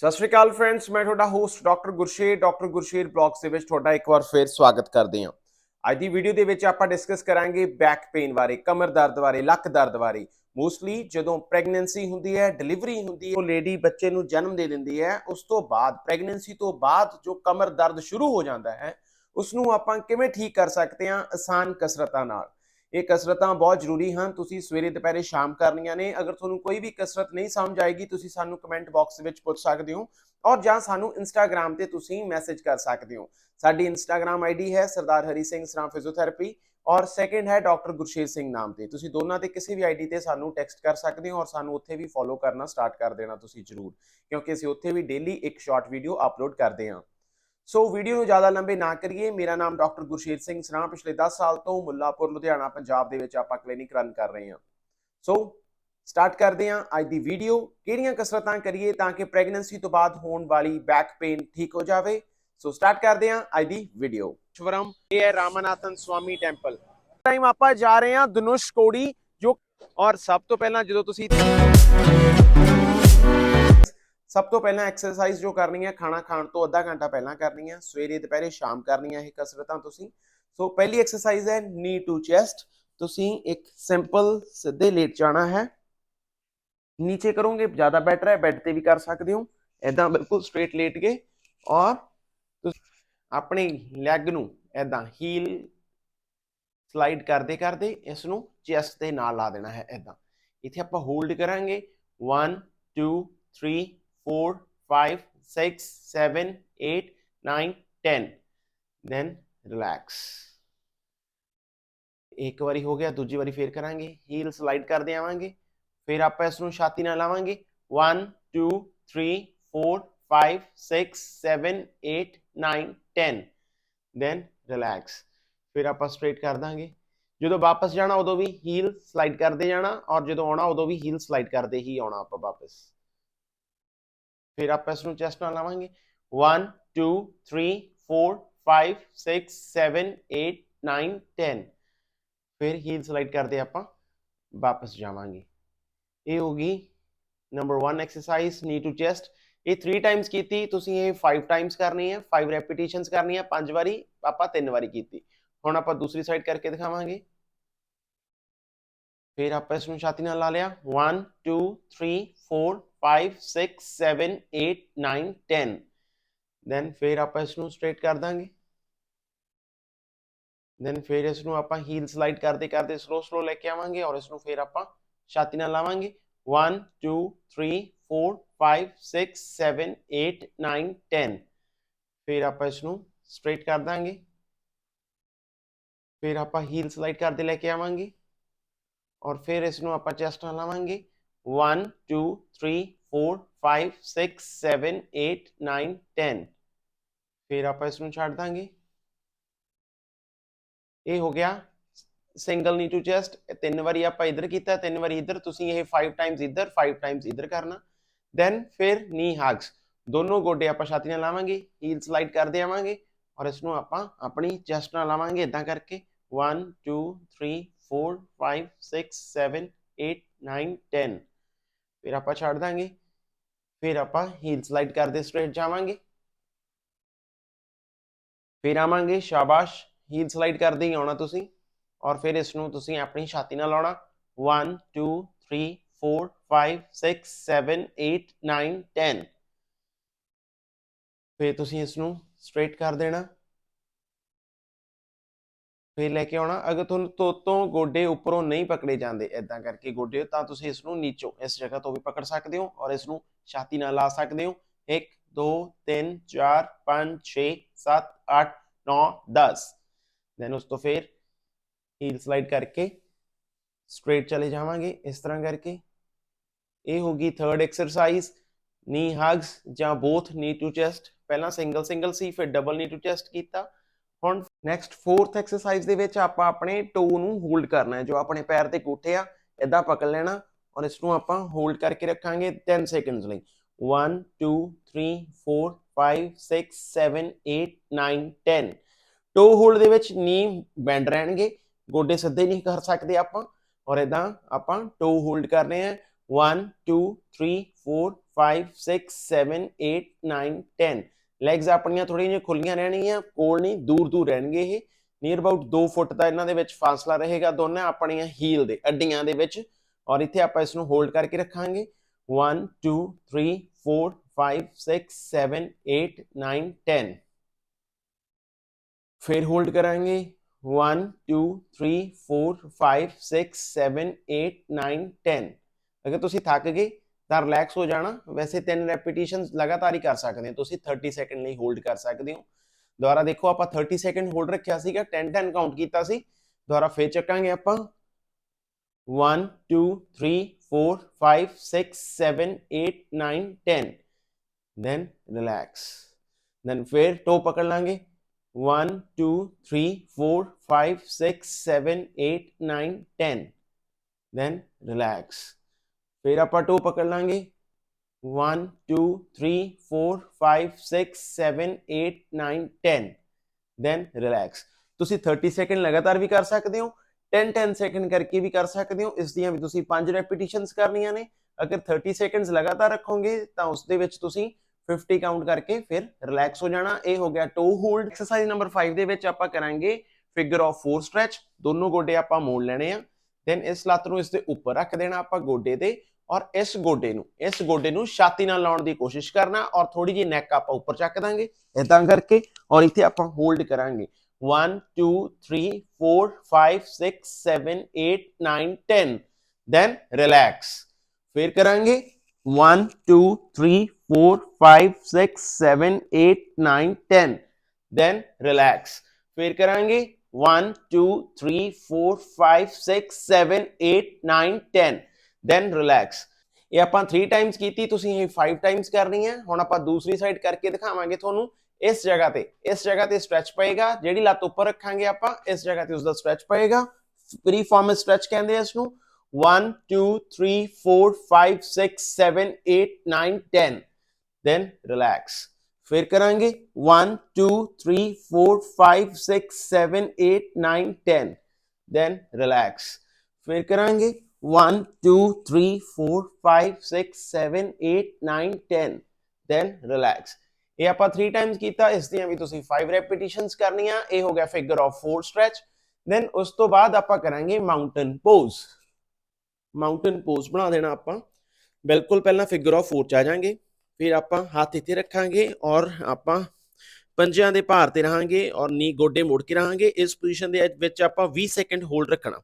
ਸਤਿ ਸ਼੍ਰੀ ਅਕਾਲ ਫਰੈਂਡਸ ਮੈਂ ਤੁਹਾਡਾ host doctor Gursher doctor Gursher blogs ਦੇ ਵਿੱਚ ਤੁਹਾਡਾ ਇੱਕ ਵਾਰ ਫੇਰ ਸਵਾਗਤ ਕਰਦੇ ਹਾਂ। ਅੱਜ ਦੀ ਵੀਡੀਓ ਦੇ ਵਿੱਚ ਆਪਾਂ ਡਿਸਕਸ ਕਰਾਂਗੇ ਬੈਕ ਪੇਨ ਬਾਰੇ, ਕਮਰ ਦਰਦ ਬਾਰੇ, ਲੱਕ ਦਰਦ ਬਾਰੇ। ਮੋਸਟਲੀ ਜਦੋਂ ਪ੍ਰੈਗਨੈਂਸੀ ਹੁੰਦੀ ਹੈ ਡਿਲੀਵਰੀ ਹੁੰਦੀ ਹੈ, ਉਹ ਲੇਡੀ ਬੱਚੇ ਨੂੰ ਜਨਮ ਦੇ ਦਿੰਦੀ ਹੈ, ਉਸ ਤੋਂ ਬਾਅਦ ਪ੍ਰੈਗਨੈਂਸੀ ਤੋਂ ਬਾਅਦ ਜੋ ਕਮਰ ਦਰਦ ਸ਼ੁਰੂ ਹੋ ਜਾਂਦਾ ਹੈ ਉਸ ਨੂੰ ਆਪਾਂ ਕਿਵੇਂ ਠੀਕ ਕਰ ਸਕਦੇ ਹਾਂ, ਆਸਾਨ ਕਸਰਤਾਂ ਨਾਲ। ਇਹ ਕਸਰਤਾਂ ਬਹੁਤ ਜ਼ਰੂਰੀ ਹਨ, ਤੁਸੀਂ ਸਵੇਰੇ, ਦੁਪਹਿਰੇ ਸ਼ਾਮ ਕਰਨੀਆਂ ਨੇ, ਅਗਰ ਤੁਹਾਨੂੰ ਕੋਈ ਵੀ ਕਸਰਤ ਨਹੀਂ ਸਮਝ ਆਏਗੀ, ਤੁਸੀਂ ਸਾਨੂੰ ਕਮੈਂਟ ਬਾਕਸ ਵਿੱਚ ਪੁੱਛ ਸਕਦੇ ਹੋ ਔਰ ਜਾਂ ਸਾਨੂੰ ਇੰਸਟਾਗ੍ਰam ਤੇ ਤੁਸੀਂ ਮੈਸੇਜ ਕਰ ਸਕਦੇ ਹੋ। ਸਾਡੀ ਇੰਸਟਾਗ੍ਰam ਆਈਡੀ ਹੈ ਸਰਦਾਰ ਹਰੀ ਸਿੰਘ ਸਰਾਮ ਫਿਜ਼ੀਓਥੈਰੇਪੀ ਔਰ ਸੈਕੰਡ ਹੈ ਡਾਕਟਰ ਗੁਰਸ਼ੇਰ ਸਿੰਘ ਨਾਮ ਤੇ। ਤੁਸੀਂ ਦੋਨਾਂ ਤੇ ਕਿਸੇ ਵੀ ਆਈਡੀ ਤੇ ਸਾਨੂੰ ਟੈਕਸਟ ਕਰ ਸਕਦੇ ਹੋ ਔਰ ਸਾਨੂੰ ਉੱਥੇ ਵੀ ਫੋਲੋ ਕਰਨਾ ਸਟਾਰਟ ਕਰ ਦੇਣਾ ਤੁਸੀਂ ਜਰੂਰ, ਕਿਉਂਕਿ ਅਸੀਂ ਉੱਥੇ ਵੀ ਡੇਲੀ ਇੱਕ ਸ਼ਾਰਟ ਵੀਡੀਓ ਅਪਲੋਡ ਕਰਦੇ ਹਾਂ। ਸੋ ਵੀਡੀਓ ਨੂੰ ਜ਼ਿਆਦਾ ਲੰਬੇ ਨਾ ਕਰੀਏ। ਮੇਰਾ ਨਾਮ ਡਾਕਟਰ ਗੁਰਸ਼ੇਰ ਸਿੰਘ ਸਰਾਂ। ਪਿਛਲੇ 10 ਸਾਲ ਤੋਂ ਮੁੱਲਾਪੁਰ, ਲੁਧਿਆਣਾ, ਪੰਜਾਬ ਦੇ ਵਿੱਚ ਆਪਾਂ ਕਲੀਨਿਕ ਰਨ ਕਰ ਰਹੇ ਹਾਂ। ਸੋ ਸਟਾਰਟ ਕਰਦੇ ਹਾਂ ਅੱਜ ਦੀ ਵੀਡੀਓ ਕਿਹੜੀਆਂ ਕਸਰਤਾਂ ਕਰੀਏ ਤਾਂ ਕਿ ਪ੍ਰੈਗਨੈਂਸੀ ਤੋਂ ਬਾਅਦ ਹੋਣ ਵਾਲੀ ਬੈਕ ਪੇਨ ਠੀਕ ਹੋ ਜਾਵੇ? ਸੋ ਸਟਾਰਟ ਕਰਦੇ ਹਾਂ ਅੱਜ ਦੀ ਵੀਡੀਓ ਸ਼ਵਰਮ ਇਹ ਹੈ ਰਾਮਨਾਥਨ ਸਵਾਮੀ ਟੈਂਪਲ ਟਾਈਮ ਆਪਾਂ ਜਾ ਰਹੇ ਹਾਂ ਧਨੁਸ਼ ਕੋੜੀ, ਜੋ ਔਰ ਸਭ ਤੋਂ ਪਹਿਲਾਂ ਜਦੋਂ ਤੁਸੀਂ ਸਭ ਤੋਂ ਪਹਿਲਾਂ ਐਕਸਰਸਾਈਜ਼ ਜੋ ਕਰਨੀ ਹੈ, ਖਾਣਾ ਖਾਣ ਤੋਂ ਅੱਧਾ ਘੰਟਾ ਪਹਿਲਾਂ ਕਰਨੀ ਹੈ, ਸਵੇਰੇ, ਦੁਪਹਿਰੇ, ਸ਼ਾਮ ਕਰਨੀਆਂ ਇਹ ਕਸਰਤਾਂ ਤੁਸੀਂ। ਸੋ ਪਹਿਲੀ ਐਕਸਰਸਾਈਜ਼ ਹੈ ਨੀ ਟੂ ਚੈਸਟ ਤੁਸੀਂ ਇੱਕ ਸਿੰਪਲ ਸਿੱਧੇ ਲੇਟ ਜਾਣਾ ਹੈ। ਨੀਚੇ ਕਰੋਗੇ, ਜ਼ਿਆਦਾ ਬੈਟਰ ਹੈ ਬੈੱਡ ਤੇ ਵੀ ਕਰ ਸਕਦੇ ਹੋ। ਐਦਾਂ ਬਿਲਕੁਲ ਸਟ੍ਰੇਟ ਲੇਟ ਗਏ। ਔਰ ਤੁਸੀਂ, ਆਪਣੀ ਲੈਗ ਨੂੰ ਐਦਾਂ ਹੀਲ ਸਲਾਈਡ ਕਰਦੇ ਕਰਦੇ ਇਸ ਨੂੰ ਚੈਸਟ ਦੇ ਨਾਲ ਲਾ ਦੇਣਾ ਹੈ ਐਦਾਂ ਇੱਥੇ ਆਪਾਂ ਹੋਲਡ ਕਰਾਂਗੇ। 1 2 3 4 5 6 7 8 9 10 then relax. ਇੱਕ ਵਾਰੀ ਹੋ ਗਿਆ, ਦੂਜੀ ਵਾਰੀ ਫੇਰ ਕਰਾਂਗੇ। ਹੀਲ ਸਲਾਈਡ ਕਰਦੇ ਆਵਾਂਗੇ। ਫਿਰ ਆਪਾਂ ਇਸ ਨੂੰ ਛਾਤੀ ਨਾਲ ਲਾਵਾਂਗੇ। 1 2 3 4 5 6 7 8 9 10 then relax. ਫਿਰ ਆਪਾਂ ਸਟ੍ਰੇਟ ਕਰ ਦਾਂਗੇ। ਜਦੋਂ ਵਾਪਸ ਜਾਣਾ, ਉਦੋਂ ਵੀ ਹੀਲ ਸਲਾਈਡ ਕਰਦੇ ਜਾਣਾ ਔਰ ਜਦੋਂ ਆਉਣਾ, ਉਦੋਂ ਵੀ ਹੀਲ ਸਲਾਈਡ ਕਰਦੇ ਹੀ ਆਉਣਾ ਆਪਾਂ ਵਾਪਸ। ਫਿਰ ਆਪਾਂ ਇਸ ਨੂੰ ਚੈਸਟ ਨਾਲ ਲਾਵਾਂਗੇ 1 2 3 4 5 6 7 8 9 10 ਫਿਰ ਹੀਲ ਸਲਾਈਡ ਕਰਦੇ ਆਪਾਂ ਵਾਪਸ ਜਾਵਾਂਗੇ ਇਹ ਹੋ ਗਈ number 1 exercise knee to chest ਇਹ 3 ਟਾਈਮਸ ਕੀਤੀ ਤੁਸੀਂ ਇਹ 5 ਟਾਈਮਸ ਕਰਨੀ ਹੈ 5 ਰੈਪੀਟੀਸ਼ਨਸ ਕਰਨੀ ਹੈ 5 ਵਾਰੀ ਆਪਾਂ 3 ਵਾਰੀ ਕੀਤੀ ਹੁਣ ਆਪਾਂ ਦੂਸਰੀ ਸਾਈਡ ਕਰਕੇ ਦਿਖਾਵਾਂਗੇ ਫਿਰ ਆਪਾਂ ਇਸ ਨੂੰ ਛਾਤੀ ਨਾਲ ਲਾ ਲਿਆ 1 2 3 4 5 6 7 8 9 10 ਦੈਨ ਫਿਰ ਆਪਾਂ ਇਸ ਨੂੰ ਸਟ੍ਰੇਟ ਕਰ ਦਾਂਗੇ। ਦੈਨ ਫਿਰ ਇਸ ਨੂੰ ਆਪਾਂ ਹੀਲ ਸਲਾਈਡ ਕਰਦੇ ਕਰਦੇ ਸਲੋ ਸਲੋ ਲੈ ਕੇ ਆਵਾਂਗੇ ਔਰ ਇਸ ਨੂੰ ਫਿਰ ਆਪਾਂ ਛਾਤੀ ਨਾਲ ਲਾਵਾਂਗੇ। 1 2 3 4 5 6 7 8 9 10 ਫਿਰ ਆਪਾਂ ਇਸ ਨੂੰ ਸਟ੍ਰੇਟ ਕਰ ਦਾਂਗੇ। ਫਿਰ ਆਪਾਂ ਹੀਲ ਸਲਾਈਡ ਕਰਦੇ ਲੈ ਕੇ ਆਵਾਂਗੇ। ਔਰ ਫਿਰ ਇਸ ਨੂੰ ਆਪਾਂ ਚੈਸਟ ਨਾਲ ਲਾਵਾਂਗੇ। 1 2 3 4 5 6 7 8 9 10 ਫਿਰ ਆਪਾਂ ਇਸ ਨੂੰ ਛੱਡ ਦਾਂਗੇ। ਇਹ ਹੋ ਗਿਆ ਸਿੰਗਲ ਨੀ ਟੂ ਚੈਸਟ ਤਿੰਨ ਵਾਰੀ ਆਪਾਂ ਇੱਧਰ ਕੀਤਾ, ਤਿੰਨ ਵਾਰੀ ਇੱਧਰ, ਤੁਸੀਂ ਇਹ 5 ਟਾਈਮਸ ਇੱਧਰ 5 ਟਾਈਮਸ ਇੱਧਰ ਕਰਨਾ। ਦੈਨ ਫਿਰ ਨੀ ਹਗਸ ਦੋਨੋਂ ਗੋਡੇ ਆਪਾਂ ਛਾਤੀ ਨਾਲ ਲਾਵਾਂਗੇ ਹੀਲ ਸਲਾਈਡ ਕਰਦੇ ਆਵਾਂਗੇ ਔਰ ਇਸ ਨੂੰ ਆਪਾਂ ਆਪਣੀ ਚੈਸਟ ਨਾਲ ਲਾਵਾਂਗੇ ਇਦਾਂ ਕਰਕੇ। 1 2 3 4 5 6 7 8 9 10 ਫਿਰ ਆਪਾਂ ਛੱਡ ਦਾਂਗੇ। ਫਿਰ ਆਪਾਂ ਹੀਲ ਸਲਾਈਡ ਕਰਦੇ ਸਟ੍ਰੇਟ ਜਾਵਾਂਗੇ। ਫਿਰ ਆਵਾਂਗੇ, ਸ਼ਾਬਾਸ਼, ਹੀਲ ਸਲਾਈਡ ਕਰਦੇ ਹੀ ਆਉਣਾ ਤੁਸੀਂ। ਔਰ ਫਿਰ ਇਸ ਨੂੰ ਤੁਸੀਂ ਆਪਣੀ ਛਾਤੀ ਨਾਲ ਲਾਉਣਾ। 1 2 3 4 5 6 7 8 9 10 ਫਿਰ ਤੁਸੀਂ ਇਸ ਨੂੰ ਸਟ੍ਰੇਟ ਕਰ ਦੇਣਾ। ਫਿਰ ਲੈ ਕੇ ਆਉਣਾ। ਅਗਰ ਤੁਹਾਨੂੰ ਤੋਂ ਗੋਡੇ ਉੱਪਰੋਂ ਨਹੀਂ ਪਕੜੇ ਜਾਂਦੇ ਇਦਾਂ ਕਰਕੇ ਗੋਡੇ, ਤਾਂ ਤੁਸੀਂ ਇਸ ਨੂੰ ਨੀਚੋਂ, ਇਸ ਜਗ੍ਹਾ ਤੋਂ ਵੀ ਪਕੜ ਸਕਦੇ ਹੋ ਔਰ ਇਸ ਨੂੰ ਛਾਤੀ ਨਾਲ ਲਾ ਸਕਦੇ ਹੋ। 1 2 3 4 5 6 7 8 9 10 ਦੈਨ ਉਸ ਤੋਂ ਫਿਰ ਹੀਲ ਸਲਾਈਡ ਕਰਕੇ ਸਟ੍ਰੇਟ ਚਲੇ ਜਾਵਾਂਗੇ ਇਸ ਤਰ੍ਹਾਂ ਕਰਕੇ। ਇਹ ਹੋਗੀ ਥਰਡ ਐਕਸਰਸਾਈਜ਼ ਨੀ ਹਗਸ ਜਾਂ ਬੋਥ ਨੀ ਟੂ ਚੈਸਟ ਪਹਿਲਾਂ ਸਿੰਗਲ ਸਿੰਗਲ ਸੀ, ਫਿਰ ਡਬਲ ਨੀ ਟੂ ਚੈਸਟ ਕੀਤਾ। ਹੁਣ ਨੈਕਸਟ ਫੋਰਥ ਐਕਸਰਸਾਈਜ਼ ਦੇ ਵਿੱਚ ਆਪਾਂ ਆਪਣੇ ਟੋ ਨੂੰ ਹੋਲਡ ਕਰਨਾ ਹੈ, ਜੋ ਆਪਣੇ ਪੈਰ ਦੇ ਗੂਠੇ ਆ ਇਦਾਂ ਪਕੜ ਲੈਣਾ ਔਰ ਇਸ ਨੂੰ ਆਪਾਂ ਹੋਲਡ ਕਰਕੇ ਰੱਖਾਂਗੇ 10 ਸੈਕਿੰਡਸ ਲਈ। 1 2 3 4 5 6 7 8 9 10 ਟੋ ਹੋਲਡ ਦੇ ਵਿੱਚ ਨੀ ਬੈਂਡ ਰਹਿਣਗੇ, ਗੋਡੇ ਸਿੱਧੇ ਨਹੀਂ ਕਰ ਸਕਦੇ ਆਪਾਂ ਔਰ ਇਦਾਂ ਆਪਾਂ ਟੋ ਹੋਲਡ ਕਰਨੇ ਆ 1 2 3 4 5 6 7 8 9 10 ਲੈਗਸ ਆਪਣੀਆਂ ਥੋੜੀਆਂ ਜਿਹੀਆਂ ਖੁੱਲੀਆਂ ਰਹਿਣਗੀਆਂ, ਕੋਲ ਨਹੀਂ, ਦੂਰ ਦੂਰ ਰਹਿਣਗੇ ਇਹ। ਨੀਅਰ ਅਬਾਊਟ 2 ਫੁੱਟ ਦਾ ਇਹਨਾਂ ਦੇ ਵਿੱਚ ਫਾਸਲਾ ਰਹੇਗਾ ਦੋਨਾਂ ਆਪਣੀਆਂ ਹੀਲ ਦੇ ਅੱਡੀਆਂ ਦੇ ਵਿੱਚ। ਔਰ ਇੱਥੇ ਆਪਾਂ ਇਸ ਨੂੰ ਹੋਲਡ ਕਰਕੇ ਰੱਖਾਂਗੇ। 1 2 3 4 5 6 7 8 9 10 ਫਿਰ ਹੋਲਡ ਕਰਾਂਗੇ। 1 2 3 4 5 6 7 8 9 10 ਅਗਰ ਤੁਸੀਂ ਥੱਕ ਗਏ ਤਾਂ ਰਿਲੈਕਸ ਹੋ ਜਾਣਾ। ਵੈਸੇ ਤਿੰਨ ਰੈਪੀਟੀਸ਼ਨਸ ਲਗਾਤਾਰ ਹੀ ਕਰ ਸਕਦੇ ਹੋ। ਤੁਸੀਂ 30 ਸੈਕਿੰਡ ਲਈ ਹੋਲਡ ਕਰ ਸਕਦੇ ਹੋ। ਦੁਬਾਰਾ ਦੇਖੋ, ਆਪਾਂ 30 ਸੈਕਿੰਡ ਹੋਲਡ ਰੱਖਿਆ ਸੀਗਾ 10 10 ਕਾਊਂਟ ਕੀਤਾ ਸੀ। ਦੁਬਾਰਾ ਫੇਰ ਚੱਕਾਂਗੇ ਆਪਾਂ। 1 2 3 4 5 6 7 8 9 10 then relax then ਫਿਰ ਟੋ ਪਕੜ ਲਾਂਗੇ। 1 2 3 4 5 6 7 8 9 10 then relax ਫਿਰ ਆਪਾਂ ਟੋ ਪਕੜ ਲਾਂਗੇ। 1 2 3 4 5 6 7 8 9 10 ਦੈਨ ਰਿਲੈਕਸ ਤੁਸੀਂ 30 ਸੈਕਿੰਡ ਲਗਾਤਾਰ ਵੀ ਕਰ ਸਕਦੇ ਹੋ 10 10 ਸੈਕਿੰਡ ਕਰਕੇ ਵੀ ਕਰ ਸਕਦੇ ਹੋ। ਇਸ ਦੀਆਂ ਵੀ ਤੁਸੀਂ 5 ਰੈਪੀਟੀਸ਼ਨਸ ਕਰਨੀਆਂ ਨੇ। ਅਗਰ 30 ਸੈਕਿੰਡਸ ਲਗਾਤਾਰ ਰੱਖੋਗੇ, ਤਾਂ ਉਸ ਦੇ ਵਿੱਚ ਤੁਸੀਂ 50 ਕਾਊਂਟ ਕਰਕੇ ਫਿਰ ਰਿਲੈਕਸ ਹੋ ਜਾਣਾ। ਇਹ ਹੋ ਗਿਆ ਟੋ ਹੋਲਡ ਐਕਸਰਸਾਈਜ਼ ਨੰਬਰ 5 ਦੇ ਵਿੱਚ ਆਪਾਂ ਕਰਾਂਗੇ ਫਿਗਰ ਆਫ 4 ਸਟ੍ਰੈਚ ਦੋਨੋਂ ਗੋਡੇ ਆਪਾਂ ਮੋੜ ਲੈਣੇ ਆ। ਦੈਨ ਇਸ ਲੱਤ ਨੂੰ ਇਸ ਦੇ ਉੱਪਰ ਰੱਖ ਦੇਣਾ ਆਪਾਂ ਗੋਡੇ ਤੇ ਔਰ ਇਸ ਗੋਡੇ ਨੂੰ, ਇਸ ਗੋਡੇ ਨੂੰ ਛਾਤੀ ਨਾਲ ਲਾਉਣ ਦੀ ਕੋਸ਼ਿਸ਼ ਕਰਨਾ ਔਰ ਥੋੜੀ ਜਿਹੀ ਨੈਕ ਆਪਾਂ ਉੱਪਰ ਚੱਕ ਦਾਂਗੇ। ਇਦਾਂ ਕਰਕੇ ਔਰ ਇੱਥੇ ਆਪਾਂ ਹੋਲਡ ਕਰਾਂਗੇ। 1 2 3 4 5 6 7 8 9 10 ਦੈਨ ਰਿਲੈਕਸ ਫਿਰ ਕਰਾਂਗੇ। 1 2 3 4 5 6 7 8 9 10 ਦੈਨ ਰਿਲੈਕਸ ਫਿਰ ਕਰਾਂਗੇ। 1 2 3 4 5 6 7 8 9 10 ਦੈਨ ਰਿਲੈਕਸ ਇਹ ਆਪਾਂ 3 ਟਾਈਮਸ ਕੀਤੀ, ਤੁਸੀਂ ਇਹ 5 ਟਾਈਮਸ ਕਰਨੀ ਹੈ। ਹੁਣ ਆਪਾਂ ਦੂਸਰੀ ਸਾਈਡ ਕਰਕੇ ਦਿਖਾਵਾਂਗੇ ਤੁਹਾਨੂੰ ਇਸ ਜਗ੍ਹਾ ਤੇ। ਇਸ ਜਗ੍ਹਾ ਤੇ ਸਟ੍ਰੈਚ ਪਏਗਾ, ਜਿਹੜੀ ਲੱਤ ਉੱਪਰ ਰੱਖਾਂਗੇ ਆਪਾਂ, ਇਸ ਜਗ੍ਹਾ ਤੇ ਉਸ ਦਾ ਸਟ੍ਰੈਚ ਪਏਗਾ। ਪ੍ਰੀ ਫਾਰਮਲ ਸਟ੍ਰੈਚ ਕਹਿੰਦੇ ਆ ਇਸ ਨੂੰ 1 2 3 4 5 6 7 8 9 10 then relax. ਫਿਰ ਕਰਾਂਗੇ। 1 2 3 4 5 6 7 8 9 10 ਦੈਨ ਰਿਲੈਕਸ ਫਿਰ ਕਰਾਂਗੇ। 1 2 3 4 5 6 7 8 9 10 then relax. ਇਹ ਆਪਾਂ 3 ਟਾਈਮਸ ਕੀਤਾ, ਇਸ ਦੀਆਂ ਵੀ ਤੁਸੀਂ 5 ਰੈਪੀਟੀਸ਼ਨਸ ਕਰਨੀਆਂ, ਇਹ ਹੋ ਗਿਆ ਫਿਗਰ ਆਫ 4 ਸਟ੍ਰੈਚ ਦੈਨ ਉਸ ਤੋਂ ਬਾਅਦ ਆਪਾਂ ਕਰਾਂਗੇ ਮਾਊਂਟਨ ਪੋਜ਼ ਮਾਊਂਟਨ ਪੋਜ਼ ਬਣਾ ਦੇਣਾ ਆਪਾਂ। ਬਿਲਕੁਲ ਪਹਿਲਾਂ ਫਿਗਰ ਆਫ 4 ਚ ਆ ਜਾਾਂਗੇ। ਫਿਰ ਆਪਾਂ ਹੱਥ ਇੱਥੇ ਰੱਖਾਂਗੇ ਔਰ ਆਪਾਂ ਪੰਜਿਆਂ ਦੇ ਭਾਰ ਤੇ ਰਹਾਂਗੇ ਔਰ ਨੀ ਗੋਡੇ ਮੋੜ ਕੇ ਰਹਾਂਗੇ। ਇਸ ਪੋਜੀਸ਼ਨ ਦੇ ਵਿੱਚ ਆਪਾਂ 20 ਸੈਕਿੰਡ ਹੋਲਡ ਰੱਖਣਾ।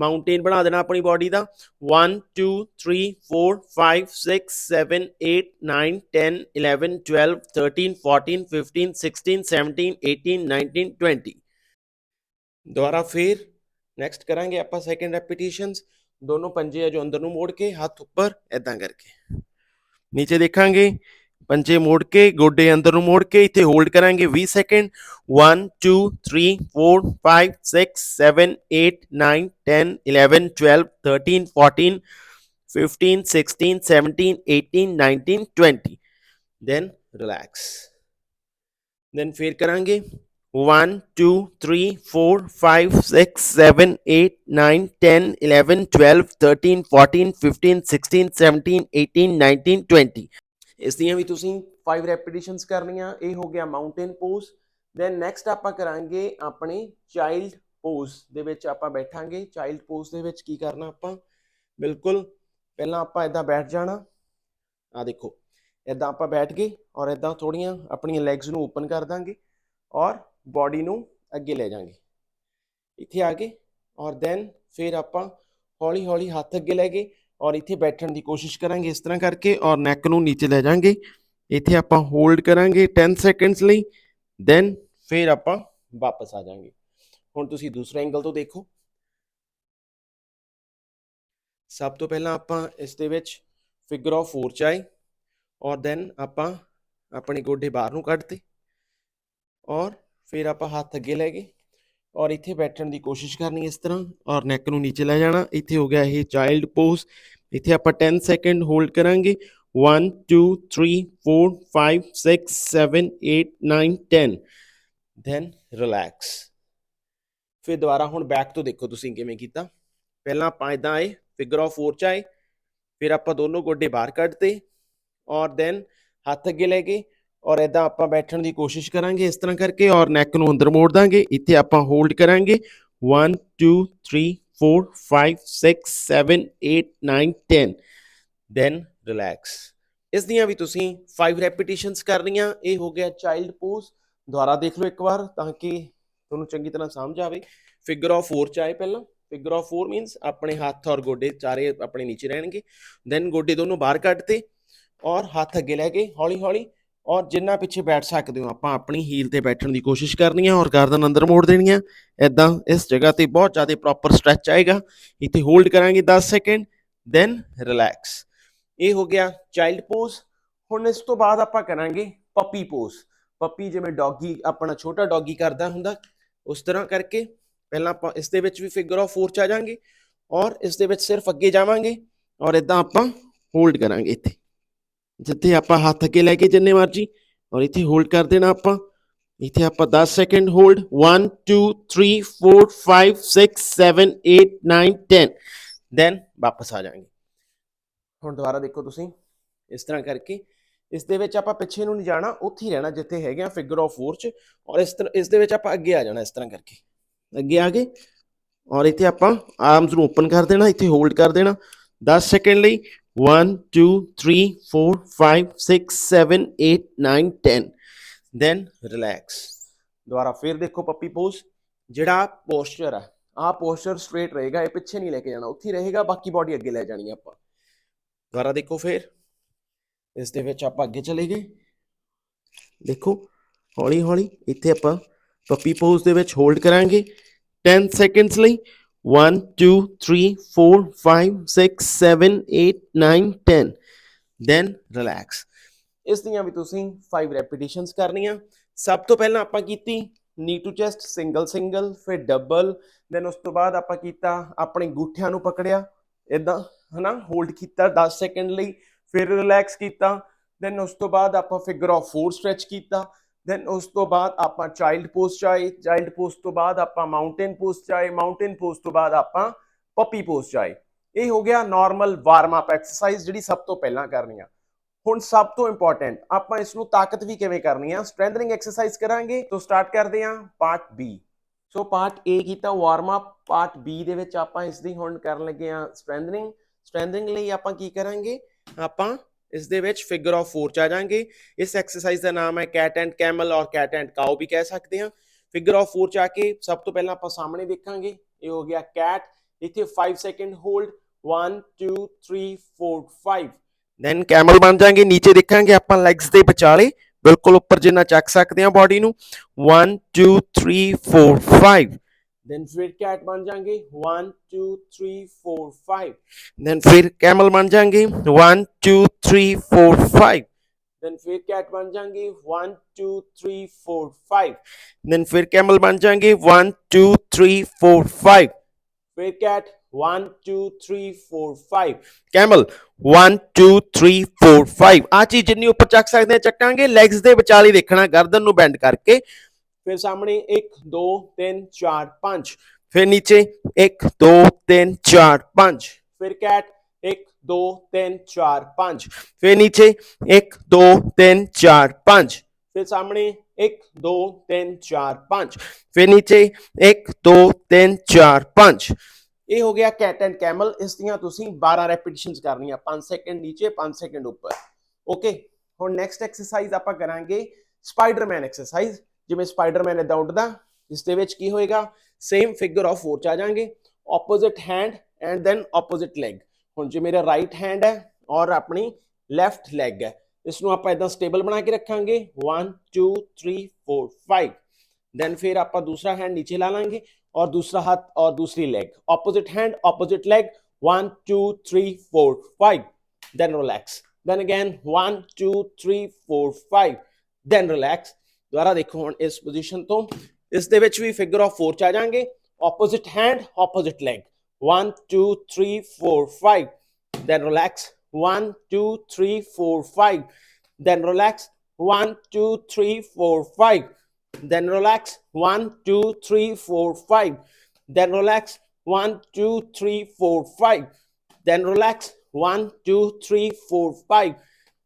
ਮਾਊਂਟੇਨ ਬਣਾ ਦੇਣਾ ਆਪਣੀ ਬਾਡੀ ਦਾ। 1 2 3 4 5 6 7 8 9 10 11 12 13 14 15 16 17 18 19 20 ਦੁਬਾਰਾ ਫਿਰ ਨੈਕਸਟ ਕਰਾਂਗੇ ਆਪਾਂ ਸੈਕਿੰਡ ਰੈਪੀਟੀਸ਼ਨਸ ਦੋਨੋਂ ਪੰਜੇ ਆ ਜੋ ਅੰਦਰ ਨੂੰ ਮੋੜ ਕੇ, ਹੱਥ ਉੱਪਰ ਐਦਾਂ ਕਰਕੇ। ਨੀਚੇ ਦੇਖਾਂਗੇ। ਪੰਜੇ ਮੋੜ ਕੇ ਗੋਡੇ ਅੰਦਰ ਨੂੰ ਮੋੜ ਕੇ ਇੱਥੇ ਹੋਲਡ ਕਰਾਂਗੇ 20 ਸੈਕਿੰਡ 1 2 3 4 5 6 7 8 9 10 11 12 13 14 15 16 17 18 19 20 then relax then ਫਿਰ ਕਰਾਂਗੇ 1 2 3 4 5 6 7 8 9 10 11 12 13 14 15 16 17 18 19 20 ਇਸ ਦੀਆਂ ਵੀ ਤੁਸੀਂ 5 ਰੈਪੀਟੀਸ਼ਨਸ ਕਰਨੀਆਂ, ਇਹ ਹੋ ਗਿਆ ਮਾਊਂਟੇਨ ਪੋਜ਼ ਦੈਨ ਨੈਕਸਟ ਆਪਾਂ ਕਰਾਂਗੇ ਆਪਣੇ ਚਾਈਲਡ ਪੋਜ਼ ਦੇ ਵਿੱਚ ਆਪਾਂ ਬੈਠਾਂਗੇ ਚਾਈਲਡ ਪੋਜ਼ ਦੇ ਵਿੱਚ ਕੀ ਕਰਨਾ ਆਪਾਂ? ਬਿਲਕੁਲ, ਪਹਿਲਾਂ ਆਪਾਂ ਇਦਾਂ ਬੈਠ ਜਾਣਾ ਆ ਦੇਖੋ ਇਦਾਂ ਆਪਾਂ ਬੈਠ ਗਏ ਔਰ ਇਦਾਂ ਥੋੜੀਆਂ ਆਪਣੀਆਂ ਲੈਗਸ ਨੂੰ ਓਪਨ ਕਰ ਦਾਂਗੇ ਔਰ ਬਾਡੀ ਨੂੰ ਅੱਗੇ ਲੈ ਜਾਾਂਗੇ। ਇੱਥੇ ਆ ਕੇ ਔਰ ਦੈਨ ਫਿਰ ਆਪਾਂ ਹੌਲੀ ਹੌਲੀ ਹੱਥ ਅੱਗੇ ਲੈ ਗਏ ਔਰ ਇੱਥੇ ਬੈਠਣ ਦੀ ਕੋਸ਼ਿਸ਼ ਕਰਾਂਗੇ ਇਸ ਤਰ੍ਹਾਂ ਕਰਕੇ ਔਰ ਨੈਕ ਨੂੰ ਨੀਚੇ ਲੈ ਜਾਾਂਗੇ ਇੱਥੇ ਆਪਾਂ ਹੋਲਡ ਕਰਾਂਗੇ 10 ਸੈਕਿੰਡਸ ਲਈ ਦੈਨ ਫਿਰ ਆਪਾਂ ਵਾਪਸ ਆ ਜਾਾਂਗੇ ਹੁਣ ਤੁਸੀਂ ਦੂਸਰੇ ਐਂਗਲ ਤੋਂ ਦੇਖੋ। ਸਭ ਤੋਂ ਪਹਿਲਾਂ ਆਪਾਂ ਇਸ ਦੇ ਵਿੱਚ ਫਿਗਰ ਆਫ 4 ਚ ਆਏ ਔਰ ਦੈਨ ਆਪਾਂ ਆਪਣੇ ਗੋਡੇ ਬਾਹਰ ਨੂੰ ਕੱਢਤੇ ਔਰ ਫਿਰ ਆਪਾਂ ਹੱਥ ਅੱਗੇ ਲੈ ਗਏ। ਔਰ ਇੱਥੇ ਬੈਠਣ ਦੀ ਕੋਸ਼ਿਸ਼ ਕਰਨੀ ਇਸ ਤਰ੍ਹਾਂ। ਔਰ ਨੈਕ ਨੂੰ ਨੀਚੇ ਲੈ ਜਾਣਾ। ਇੱਥੇ ਹੋ ਗਿਆ ਇਹ ਚਾਈਲਡ ਪੋਜ਼ ਇੱਥੇ ਆਪਾਂ 10 ਸੈਕਿੰਡ ਹੋਲਡ ਕਰਾਂਗੇ। 1 2 3 4 5 6 7 8 9 10 ਦੈਨ ਰਿਲੈਕਸ ਫਿਰ ਦੁਬਾਰਾ ਹੁਣ ਬੈਕ ਤੋਂ ਦੇਖੋ ਤੁਸੀਂ ਕਿਵੇਂ ਕੀਤਾ। ਪਹਿਲਾਂ ਆਪਾਂ ਇਦਾਂ ਆਏ ਫਿਗਰ ਆਫ 4 ਚ ਆਏ। ਫਿਰ ਆਪਾਂ ਦੋਨੋਂ ਗੋਡੇ ਬਾਹਰ ਕੱਢਤੇ। ਔਰ ਦੈਨ ਹੱਥ ਅੱਗੇ ਲੈ ਕੇ ਔਰ ਇਦਾਂ ਆਪਾਂ ਬੈਠਣ ਦੀ ਕੋਸ਼ਿਸ਼ ਕਰਾਂਗੇ ਇਸ ਤਰ੍ਹਾਂ ਕਰਕੇ ਔਰ ਨੈਕ ਨੂੰ ਅੰਦਰ ਮੋੜ ਦਾਂਗੇ। ਇੱਥੇ ਆਪਾਂ ਹੋਲਡ ਕਰਾਂਗੇ। 1 2 3 4 5 6 7 8 9 10 ਦੈਨ ਰਿਲੈਕਸ ਇਸ ਦੀਆਂ ਵੀ ਤੁਸੀਂ 5 ਰੈਪੀਟੀਸ਼ਨਸ ਕਰਨੀਆਂ ਇਹ ਹੋ ਗਿਆ ਚਾਈਲਡ ਪੋਜ਼ ਦੁਬਾਰਾ ਦੇਖ ਲਓ ਇੱਕ ਵਾਰ ਤਾਂ ਕਿ ਤੁਹਾਨੂੰ ਚੰਗੀ ਤਰ੍ਹਾਂ ਸਮਝ ਆਵੇ। ਫਿਗਰ ਆਫ 4 ਚ ਆਏ ਪਹਿਲਾਂ। ਫਿਗਰ ਆਫ 4 ਮੀਨਸ ਆਪਣੇ ਹੱਥ ਔਰ ਗੋਡੇ ਚਾਰੇ ਆਪਣੇ ਨੀਚੇ ਰਹਿਣਗੇ। ਦੈਨ ਗੋਡੇ ਦੋਨੋਂ ਬਾਹਰ ਕੱਢਤੇ ਔਰ ਹੱਥ ਅੱਗੇ ਲੈ ਕੇ ਹੌਲੀ ਹੌਲੀ ਔਰ ਜਿੰਨਾ ਪਿੱਛੇ ਬੈਠ ਸਕਦੇ ਹੋ, ਆਪਾਂ ਆਪਣੀ ਹੀਲ ਤੇ ਬੈਠਣ ਦੀ ਕੋਸ਼ਿਸ਼ ਕਰਨੀ ਹੈ ਔਰ ਗਰਦਨ ਅੰਦਰ ਮੋੜ ਦੇਣੀ ਹੈ ਇਦਾਂ ਇਸ ਜਗ੍ਹਾ ਤੇ ਬਹੁਤ ਜ਼ਿਆਦਾ ਪ੍ਰੋਪਰ ਸਟ੍ਰੈਚ ਆਏਗਾ। ਇੱਥੇ ਹੋਲਡ ਕਰਾਂਗੇ 10 ਸੈਕਿੰਡ ਦੈਨ ਰਿਲੈਕਸ ਇਹ ਹੋ ਗਿਆ ਚਾਈਲਡ ਪੋਜ਼ ਹੁਣ ਇਸ ਤੋਂ ਬਾਅਦ ਆਪਾਂ ਕਰਾਂਗੇ ਪੱਪੀ ਪੋਜ਼ ਪੱਪੀ ਜਿਵੇਂ ਡੌਗੀ ਆਪਣਾ ਛੋਟਾ ਡੌਗੀ ਕਰਦਾ ਹੁੰਦਾ, ਉਸ ਤਰ੍ਹਾਂ ਕਰਕੇ ਪਹਿਲਾਂ ਆਪਾਂ ਇਸ ਦੇ ਵਿੱਚ ਵੀ ਫਿਗਰ ਆਫ 4 ਚ ਆ ਜਾਾਂਗੇ ਔਰ ਇਸ ਦੇ ਵਿੱਚ ਸਿਰਫ ਅੱਗੇ ਜਾਵਾਂਗੇ ਔਰ ਇਦਾਂ ਆਪਾਂ ਹੋਲਡ ਕਰਾਂਗੇ ਇੱਥੇ। ਜਿੱਥੇ ਆਪਾਂ ਹੱਥ ਅੱਗੇ ਲੈ ਕੇ ਜਿੰਨੇ ਮਰਜ਼ੀ ਔਰ ਇੱਥੇ ਹੋਲਡ ਕਰ ਦੇਣਾ ਆਪਾਂ। ਇੱਥੇ ਆਪਾਂ 10 ਸੈਕਿੰਡ ਹੋਲਡ 1 2 3 4 5 6 7 8 9 10 ਦੈਨ ਵਾਪਸ ਆ ਜਾਾਂਗੇ ਹੁਣ ਦੁਬਾਰਾ ਦੇਖੋ ਤੁਸੀਂ। ਇਸ ਤਰ੍ਹਾਂ ਕਰਕੇ ਇਸ ਦੇ ਵਿੱਚ ਆਪਾਂ ਪਿੱਛੇ ਨੂੰ ਨਹੀਂ ਜਾਣਾ, ਉੱਥੇ ਹੀ ਰਹਿਣਾ ਜਿੱਥੇ ਹੈਗੇ ਆ ਫਿਗਰ ਆਫ 4 ਚ। ਔਰ ਇਸ ਤਰ੍ਹਾਂ ਇਸ ਦੇ ਵਿੱਚ ਆਪਾਂ ਅੱਗੇ ਆ ਜਾਣਾ ਇਸ ਤਰ੍ਹਾਂ ਕਰਕੇ। ਅੱਗੇ ਆ ਗਏ। ਔਰ ਇੱਥੇ ਆਪਾਂ ਆਰਮਸ ਨੂੰ ਓਪਨ ਕਰ ਦੇਣਾ, ਇੱਥੇ ਹੋਲਡ ਕਰ ਦੇਣਾ। 10 ਸੈਕਿੰਡ ਲਈ 1 2 3 4 5 6 7 8 9 10 ਦੈਨ ਰਿਲੈਕਸ ਦੁਬਾਰਾ ਫਿਰ ਦੇਖੋ ਪੱਪੀ ਪੋਜ਼ ਜਿਹੜਾ ਪੋਸਚਰ ਆ ਆਹ ਪੋਸਚਰ ਸਟ੍ਰੇਟ ਰਹੇਗਾ ਇਹ ਪਿੱਛੇ ਨਹੀਂ ਲੈ ਕੇ ਜਾਣਾ ਉੱਥੇ ਹੀ ਰਹੇਗਾ ਬਾਕੀ ਬਾਡੀ ਅੱਗੇ ਲੈ ਜਾਣੀ ਆ ਆਪਾਂ ਦੁਬਾਰਾ ਦੇਖੋ ਫਿਰ ਇਸ ਦੇ ਵਿੱਚ ਆਪਾਂ ਅੱਗੇ ਚਲੇ ਗਏ ਦੇਖੋ ਹੌਲੀ ਹੌਲੀ ਇੱਥੇ ਆਪਾਂ ਪੱਪੀ ਪੋਜ਼ ਦੇ ਵਿੱਚ ਹੋਲਡ ਕਰਾਂਗੇ 10 ਸੈਕਿੰਡਸ ਲਈ 1 2 3 4 5 6 7 8 9 10 ਦੈਨ ਰਿਲੈਕਸ ਇਸ ਦੀਆਂ ਵੀ ਤੁਸੀਂ 5 ਰੈਪੀਟੀਸ਼ਨਸ ਕਰਨੀਆਂ। ਸਭ ਤੋਂ ਪਹਿਲਾਂ ਆਪਾਂ ਕੀਤੀ knee to chest single single ਫਿਰ ਡਬਲ ਦੈਨ ਉਸ ਤੋਂ ਬਾਅਦ ਆਪਾਂ ਕੀਤਾ ਆਪਣੇ ਗੁੱਠਿਆਂ ਨੂੰ ਪਕੜਿਆ। ਇਦਾਂ ਹਨਾ ਹੋਲਡ ਕੀਤਾ 10 ਸੈਕਿੰਡ ਲਈ, ਫਿਰ ਰਿਲੈਕਸ ਕੀਤਾ। ਦੈਨ ਉਸ ਤੋਂ ਬਾਅਦ ਆਪਾਂ ਫਿਗਰ ਆਫ 4 ਸਟ੍ਰੈਚ ਕੀਤਾ। ਦੈਨ ਉਸ ਤੋਂ ਬਾਅਦ ਆਪਾਂ ਚਾਈਲਡ ਪੋਜ਼ ਚਾਏ ਚਾਈਲਡ ਪੋਜ਼ ਤੋਂ ਬਾਅਦ ਆਪਾਂ ਮਾਊਂਟੇਨ ਪੋਜ਼ ਚਾਏ ਮਾਊਂਟੇਨ ਪੋਜ਼ ਤੋਂ ਬਾਅਦ ਆਪਾਂ ਪੱਪੀ ਪੋਜ਼ ਚਾਏ ਇਹ ਹੋ ਗਿਆ ਨਾਰਮਲ ਵਾਰਮ ਅਪ ਐਕਸਰਸਾਈਜ਼ ਜਿਹੜੀ ਸਭ ਤੋਂ ਪਹਿਲਾਂ ਕਰਨੀ ਆ। ਹੁਣ ਸਭ ਤੋਂ ਇੰਪੋਰਟੈਂਟ ਆਪਾਂ ਇਸ ਨੂੰ ਤਾਕਤ ਵੀ ਕਿਵੇਂ ਕਰਨੀ ਆ? ਸਟਰੈਂਥਨਿੰਗ ਐਕਸਰਸਾਈਜ਼ ਕਰਾਂਗੇ। ਤੋਂ ਸਟਾਰਟ ਕਰਦੇ ਹਾਂ part B so part A ਕੀਤਾ ਵਾਰਮ ਅਪ ਪਾਰਟ B ਦੇ ਵਿੱਚ ਆਪਾਂ ਇਸ ਦੀ ਹੁਣ ਕਰਨ ਲੱਗੇ ਆ ਸਟਰੈਂਥਨਿੰਗ ਸਟਰੈਂਥਨਿੰਗ ਲਈ ਆਪਾਂ ਕੀ ਕਰਾਂਗੇ? ਆਪਾਂ ਇਸ ਦੇ ਵਿੱਚ ਫਿਗਰ ਆਫ 4 ਚ ਆ ਜਾਾਂਗੇ ਇਸ ਐਕਸਰਸਾਈਜ਼ ਦਾ ਨਾਮ ਹੈ ਕੈਟ ਐਂਡ ਕੈਮਲ ਔਰ ਕੈਟ ਐਂਡ ਕਾਉ ਵੀ ਕਹਿ ਸਕਦੇ ਹਾਂ। ਫਿਗਰ ਆਫ 4 ਚ ਆ ਕੇ ਸਭ ਤੋਂ ਪਹਿਲਾਂ ਆਪਾਂ ਸਾਹਮਣੇ ਦੇਖਾਂਗੇ। ਇਹ ਹੋ ਗਿਆ ਕੈਟ ਇੱਥੇ 5 ਸੈਕਿੰਡ ਹੋਲਡ 1 2 3 4 5 ਦੈਨ ਕੈਮਲ ਬਣ ਜਾਾਂਗੇ ਨੀਚੇ ਦੇਖਾਂਗੇ ਆਪਾਂ ਲੈਗਸ ਦੇ ਵਿਚਾਲੇ। ਬਿਲਕੁਲ ਉੱਪਰ ਜਿੰਨਾ ਚੱਕ ਸਕਦੇ ਹਾਂ ਬਾਡੀ ਨੂੰ। 1 2 3 4 5 ਦੈਨ ਫਿਰ ਕੈਟ ਬਣ ਜਾਾਂਗੇ 1 2 3 4 5 ਦੈਨ ਫਿਰ ਕੈਮਲ ਬਣ ਜਾਾਂਗੇ 1 2 3 4 5 ਦੈਨ ਫਿਰ ਕੈਟ ਬਣ ਜਾਾਂਗੇ 1 2 3 4 5 ਦੈਨ ਫਿਰ ਕੈਮਲ ਬਣ ਜਾਾਂਗੇ 1 2 3 4 5 ਫਿਰ ਕੈਟ 1 2 3 4 5 ਕੈਮਲ 1 2 3 4 5 ਆ ਚੀਜ਼ ਜਿੰਨੀ ਉੱਪਰ ਚੱਕ ਸਕਦੇ ਆ ਚੱਕਾਂਗੇ। ਲੈਗਸ ਦੇ ਵਿਚਾਲੇ ਦੇਖਣਾ ਗਰਦਨ ਨੂੰ ਬੈਂਡ ਕਰਕੇ। ਫਿਰ ਸਾਹਮਣੇ 1 2 3 4 5 ਫਿਰ ਨੀਚੇ 1 2 3 4 5 ਫਿਰ ਕੈਟ 1 2 3 4 5 ਫਿਰ ਨੀਚੇ 1 2 3 4 5 ਫਿਰ ਸਾਹਮਣੇ 1 2 3 4 5 ਫਿਰ ਨੀਚੇ 1 2 3 4 5 ਇਹ ਹੋ ਗਿਆ ਕੈਟ ਐਂਡ ਕੈਮਲ ਇਸ ਦੀਆਂ ਤੁਸੀਂ 12 ਰੈਪੀਟੀਸ਼ਨਸ ਕਰਨੀਆਂ 5 ਸੈਕਿੰਡ ਨੀਚੇ 5 ਸੈਕਿੰਡ ਉੱਪਰ ਓਕੇ ਹੁਣ ਨੈਕਸਟ ਐਕਸਰਸਾਈਜ਼ ਆਪਾਂ ਕਰਾਂਗੇ ਸਪਾਈਡਰਮੈਨ ਐਕਸਰਸਾਈਜ਼ ਜਿਵੇਂ ਸਪਾਈਡਰਮੈਨ ਇਦਾਂ ਉੱਡਦਾ ਇਸ ਦੇ ਵਿੱਚ ਕੀ ਹੋਏਗਾ? ਸੇਮ ਫਿਗਰ ਆਫ 4 ਚ ਆ ਜਾਾਂਗੇ opposite hand and then opposite leg ਹੁਣ ਜੇ ਮੇਰਾ ਰਾਈਟ ਹੈਂਡ ਹੈ ਔਰ ਆਪਣੀ ਲੈਫਟ ਲੈਗ ਹੈ, ਇਸ ਨੂੰ ਆਪਾਂ ਇਦਾਂ ਸਟੇਬਲ ਬਣਾ ਕੇ ਰੱਖਾਂਗੇ। 1 2 3 4 5 ਦੈਨ ਫਿਰ ਆਪਾਂ ਦੂਸਰਾ ਹੈਂਡ ਨੀਚੇ ਲਾ ਲਾਂਗੇ ਔਰ ਦੂਸਰਾ ਹੱਥ ਔਰ ਦੂਸਰੀ leg opposite hand opposite leg 1 2 3 4 5 then relax then again 1 2 3 4 5 then relax ਦੁਬਾਰਾ ਦੇਖੋ ਹੁਣ ਇਸ ਪੋਜੀਸ਼ਨ ਤੋਂ ਇਸ ਦੇ ਵਿੱਚ ਵੀ ਫਿਗਰ ਆਫ 4 ਚ ਆ ਜਾਾਂਗੇ opposite hand opposite leg 1 2 3 4 5 then relax 1 2 3 4 5 then relax 1 2 3 4 5 then relax 1 2 3 4 5 then relax 1 2 3 4 5 then relax 1 2 3 4 5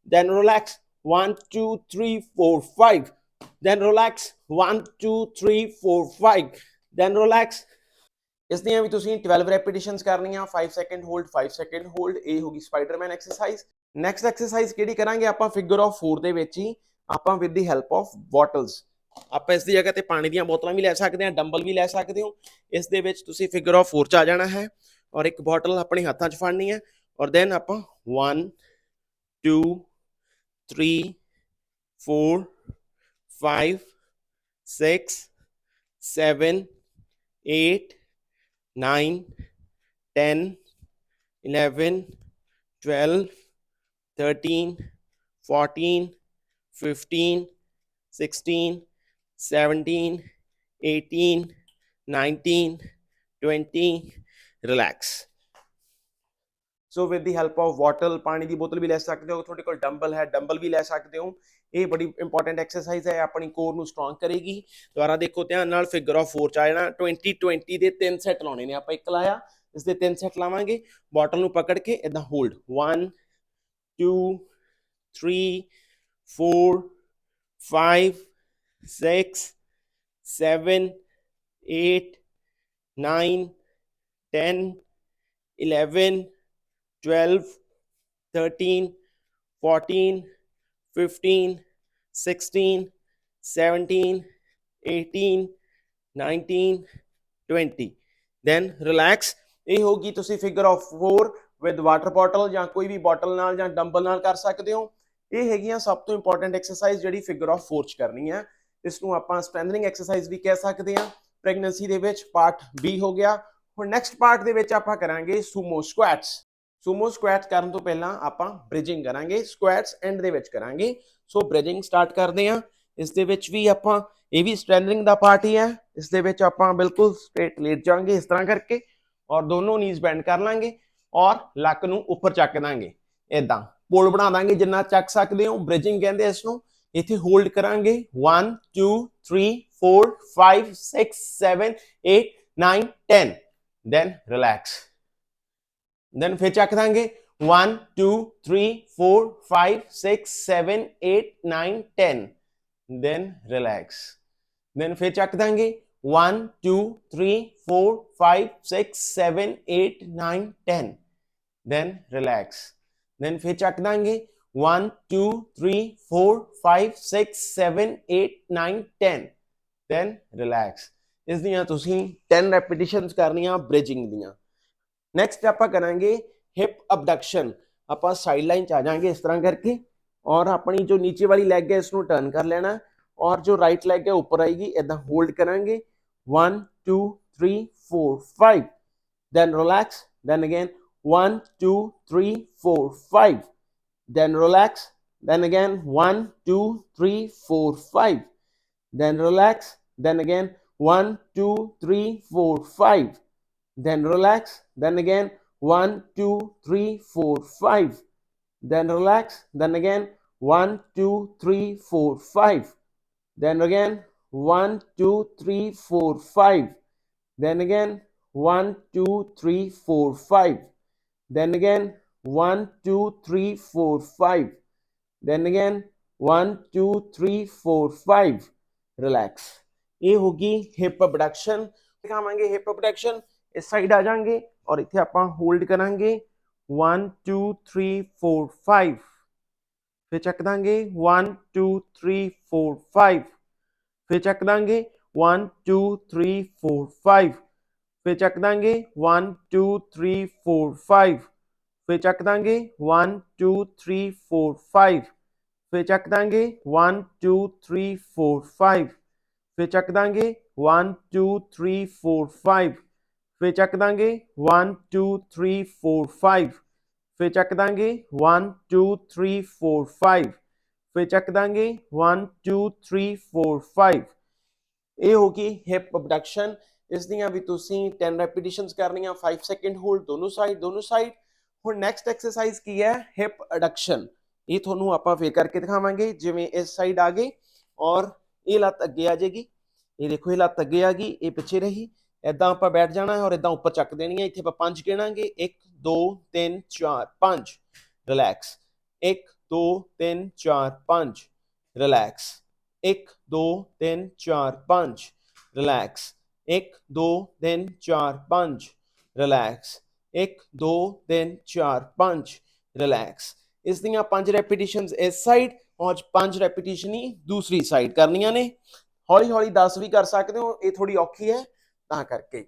then relax 1 2 3 4 5 then relax. 1 2 3 4 5 then relax. ਇਸ ਦੀਆਂ ਵੀ ਤੁਸੀਂ 12 ਰੈਪੀਟੀਸ਼ਨਸ ਕਰਨੀਆਂ 5 ਸੈਕਿੰਡ ਹੋਲਡ 5 ਸੈਕਿੰਡ ਹੋਲਡ ਇਹ ਹੋਗੀ ਸਪਾਈਡਰਮੈਨ ਐਕਸਰਸਾਈਜ਼ ਨੈਕਸਟ ਐਕਸਰਸਾਈਜ਼ ਕਿਹੜੀ ਕਰਾਂਗੇ? ਆਪਾਂ ਫਿਗਰ ਆਫ 4 ਦੇ ਵਿੱਚ ਹੀ, ਆਪਾਂ with the help of bottles ਆਪਾਂ ਇਸ ਦੀ ਜਗ੍ਹਾ ਤੇ ਪਾਣੀ ਦੀਆਂ ਬੋਤਲਾਂ ਵੀ ਲੈ ਸਕਦੇ ਹਾਂ ਡੰਬਲ ਵੀ ਲੈ ਸਕਦੇ ਹੋ। ਇਸ ਦੇ ਵਿੱਚ ਤੁਸੀਂ ਫਿਗਰ ਆਫ 4 ਚ ਆ ਜਾਣਾ ਹੈ ਔਰ ਇੱਕ ਬੋਟਲ ਆਪਣੇ ਹੱਥਾਂ 'ਚ ਫੜਨੀ ਹੈ ਔਰ ਦੈਨ ਆਪਾਂ 1 2 3 4 five, six, seven, eight, nine, ten, eleven, twelve, thirteen, fourteen, fifteen, sixteen, seventeen, eighteen, nineteen, twenty. Relax. So with the help of bottle, पानी की बोतल भी ले सकते हो थोड़े को डंबल है डंबल भी ले सकते हो ਇਹ ਬੜੀ ਇੰਪੋਰਟੈਂਟ ਐਕਸਰਸਾਈਜ਼ ਹੈ ਆਪਣੀ ਕੋਰ ਨੂੰ ਸਟਰੋਂਗ ਕਰੇਗੀ। ਦੁਬਾਰਾ ਦੇਖੋ, ਧਿਆਨ ਨਾਲ ਫਿਗਰ ਆਫ 4 ਚ ਆ ਜਾਣਾ। 20 20 ਦੇ ਤਿੰਨ ਸੈੱਟ ਲਾਉਣੇ ਨੇ, ਆਪਾਂ ਇੱਕ ਲਾਇਆ, ਇਸ ਦੇ ਤਿੰਨ ਸੈੱਟ ਲਾਵਾਂਗੇ। ਬੋਟਲ ਨੂੰ ਪਕੜ ਕੇ ਇਦਾਂ ਹੋਲਡ 1 2 3 4 5 6 7 8 9 10 11 12 13 14 15 16 17 18 19 20 then relax. ਇਹ ਹੋਗੀ ਤੁਸੀਂ figure of 4 with water bottle ਜਾਂ ਕੋਈ ਵੀ ਬੋਟਲ ਨਾਲ ਜਾਂ ਡੰਬਲ ਨਾਲ ਕਰ ਸਕਦੇ ਹੋ। ਇਹ ਹੈਗੀਆਂ ਸਭ ਤੋਂ ਇੰਪੋਰਟੈਂਟ ਐਕਸਰਸਾਈਜ਼ ਜਿਹੜੀ ਫਿਗਰ ਆਫ 4 ਚ ਕਰਨੀ ਹੈ। ਇਸ ਨੂੰ ਆਪਾਂ ਸਟਰੈਂਥਨਿੰਗ ਐਕਸਰਸਾਈਜ਼ ਵੀ ਕਹਿ ਸਕਦੇ ਹਾਂ। ਪ੍ਰੈਗਨੈਂਸੀ ਦੇ ਵਿੱਚ ਪਾਰਟ B ਹੋ ਗਿਆ। ਹੁਣ ਨੈਕਸਟ ਪਾਰਟ ਦੇ ਵਿੱਚ ਆਪਾਂ ਕਰਾਂਗੇ ਸੂਮੋ ਸਕੁਐਟਸ ਸੂਮੋ ਸਕੁਐਟ ਕਰਨ ਤੋਂ ਪਹਿਲਾਂ ਆਪਾਂ ਬ੍ਰਿਜਿੰਗ ਕਰਾਂਗੇ ਸਕੁਐਟਸ ਐਂਡ ਦੇ ਵਿੱਚ ਕਰਾਂਗੇ। ਸੋ ਬ੍ਰਿਜਿੰਗ ਸਟਾਰਟ ਕਰਦੇ ਹਾਂ। ਇਸ ਦੇ ਵਿੱਚ ਵੀ ਆਪਾਂ, ਇਹ ਵੀ ਸਟ੍ਰੈਂਥਨਿੰਗ ਦਾ ਪਾਰਟ ਹੀ ਹੈ। ਇਸ ਦੇ ਵਿੱਚ ਆਪਾਂ ਬਿਲਕੁਲ ਸਟ੍ਰੇਟ ਲੇਟ ਜਾਵਾਂਗੇ ਇਸ ਤਰ੍ਹਾਂ ਕਰਕੇ ਔਰ ਦੋਨੋਂ ਨੀਜ਼ ਬੈਂਡ ਕਰ ਲਾਂਗੇ ਔਰ ਲੱਕ ਨੂੰ ਉੱਪਰ ਚੱਕ ਦਾਂਗੇ। ਇਦਾਂ ਪੋਲ ਬਣਾ ਦਾਂਗੇ ਜਿੰਨਾ ਚੱਕ ਸਕਦੇ ਹੋ। ਬ੍ਰਿਜਿੰਗ ਕਹਿੰਦੇ ਇਸ ਨੂੰ ਇੱਥੇ ਹੋਲਡ ਕਰਾਂਗੇ। 1 2 3 4 5 6 7 8 9 10 ਦੈਨ ਰਿਲੈਕਸ ਦੈਨ ਫਿਰ ਚੱਕ ਦਾਂਗੇ। 1 2 3 4 5 6 7 8 9 10 ਦੈਨ ਰਿਲੈਕਸ ਦੈਨ ਫਿਰ ਚੱਕ ਦਾਂਗੇ। 1 2 3 4 5 6 7 8 9 10 ਦੈਨ ਰਿਲੈਕਸ ਦੈਨ ਫਿਰ ਚੱਕ ਦਾਂਗੇ। 1 2 3 4 5 6 7 8 9 10 ਦੈਨ ਰਿਲੈਕਸ ਇਸ ਦੀਆਂ ਤੁਸੀਂ 10 ਰੈਪੀਟੀਸ਼ਨਸ ਕਰਨੀਆਂ ਬ੍ਰਿਜਿੰਗ ਦੀਆਂ। ਨੈਕਸਟ ਆਪਾਂ ਕਰਾਂਗੇ ਹਿਪ ਅਬਡਕਸ਼ਨ ਆਪਾਂ ਸਾਈਡ ਲਾਈਨ ਚ ਆ ਜਾਾਂਗੇ ਇਸ ਤਰ੍ਹਾਂ ਕਰਕੇ ਔਰ ਆਪਣੀ ਜੋ ਨੀਚੇ ਵਾਲੀ ਲੈਗ ਹੈ ਇਸ ਨੂੰ ਟਰਨ ਕਰ ਲੈਣਾ ਔਰ ਜੋ ਰਾਈਟ ਲੈਗ ਹੈ ਉੱਪਰ ਆਏਗੀ ਇਦਾਂ ਹੋਲਡ ਕਰਾਂਗੇ 1 2 3 4 5 then relax then again 1 2 3 4 5 then relax then again 1 2 3 4 5 then relax then again 1 2 3 4 5 then relax, then again one, two, three, four, five. Then relax, then again one, two, three, four, five. Then again one, two, three, four, five. Then again one, two, three, four, five. Then again one, two, three, four, five. Then again one, two, three, four, five. Relax. ये होगी hip production क्या मांगे hip production ਇਸ side ਆ ਜਾਾਂਗੇ ਔਰ ਇੱਥੇ ਆਪਾਂ ਹੋਲਡ ਕਰਾਂਗੇ 1 2 3 4 5 ਫਿਰ ਚੱਕ ਦਾਂਗੇ 1 2 3 4 5 ਫਿਰ ਚੱਕ ਦਾਂਗੇ 1 2 3 4 5 ਫਿਰ ਚੱਕ ਦਾਂਗੇ 1 2 3 4 5 ਫਿਰ ਚੱਕ ਦਾਂਗੇ 1 2 3 4 5 ਫਿਰ ਚੱਕ ਦਾਂਗੇ 1 2 3 4 5 ਫਿਰ ਚੱਕ ਦਾਂਗੇ 1 2 3 4 5 ਫਿਰ ਚੱਕ ਦਾਂਗੇ 1 2 3 4 5 ਫਿਰ ਚੱਕ ਦਾਂਗੇ 1 2 3 4 5 ਫਿਰ ਚੱਕ ਦਾਂਗੇ 1 2 3 4 5 ਇਹ ਹੋ ਗਈ ਹਿਪ ਅਬਡਕਸ਼ਨ ਇਸ ਦੀਆਂ ਵੀ ਤੁਸੀਂ 10 ਰੈਪੀਟੀਸ਼ਨਸ ਕਰਨੀਆਂ 5 ਸੈਕਿੰਡ ਹੋਲਡ ਦੋਨੋਂ ਸਾਈਡ ਦੋਨੋਂ ਸਾਈਡ ਹੁਣ ਨੈਕਸਟ ਐਕਸਰਸਾਈਜ਼ ਕੀ ਹੈ? ਹਿਪ ਅਡਕਸ਼ਨ ਇਹ ਤੁਹਾਨੂੰ ਆਪਾਂ ਫੇਰ ਕਰਕੇ ਦਿਖਾਵਾਂਗੇ, ਜਿਵੇਂ ਇਸ ਸਾਈਡ ਆ ਗਏ ਔਰ ਇਹ ਲੱਤ ਅੱਗੇ ਆ ਜਾਏਗੀ। ਇਹ ਦੇਖੋ, ਇਹ ਲੱਤ ਅੱਗੇ ਆ ਗਈ, ਇਹ ਪਿੱਛੇ ਰਹੀ। ਐਦਾਂ ਆਪਾਂ ਬੈਠ ਜਾਣਾ ਹੈ ਔਰ ਐਦਾਂ ਉੱਪਰ ਚੱਕ ਦੇਣੀ ਹੈ, ਇੱਥੇ ਆਪਾਂ ਪੰਜ ਗਿਣਾਂਗੇ। 1 2 3 4 5 relax 1 2 3 4 5 relax 1 2 3 4 5 relax 1 2 3 4 5 relax 1 2 3 4 5 relax ਇਸ ਦੀਆਂ ਪੰਜ ਰੈਪੀਟੀਸ਼ਨਸ ਇਸ ਸਾਈਡ ਔਰ ਪੰਜ ਰੈਪੀਟੀਸ਼ਨ ਹੀ ਦੂਸਰੀ ਸਾਈਡ ਕਰਨੀਆਂ ਨੇ। ਹੌਲੀ ਹੌਲੀ 10 ਵੀ ਕਰ ਸਕਦੇ ਹੋ, ਇਹ ਥੋੜੀ ਔਖੀ ਹੈ। ਤਾਂ ਕਰਕੇ।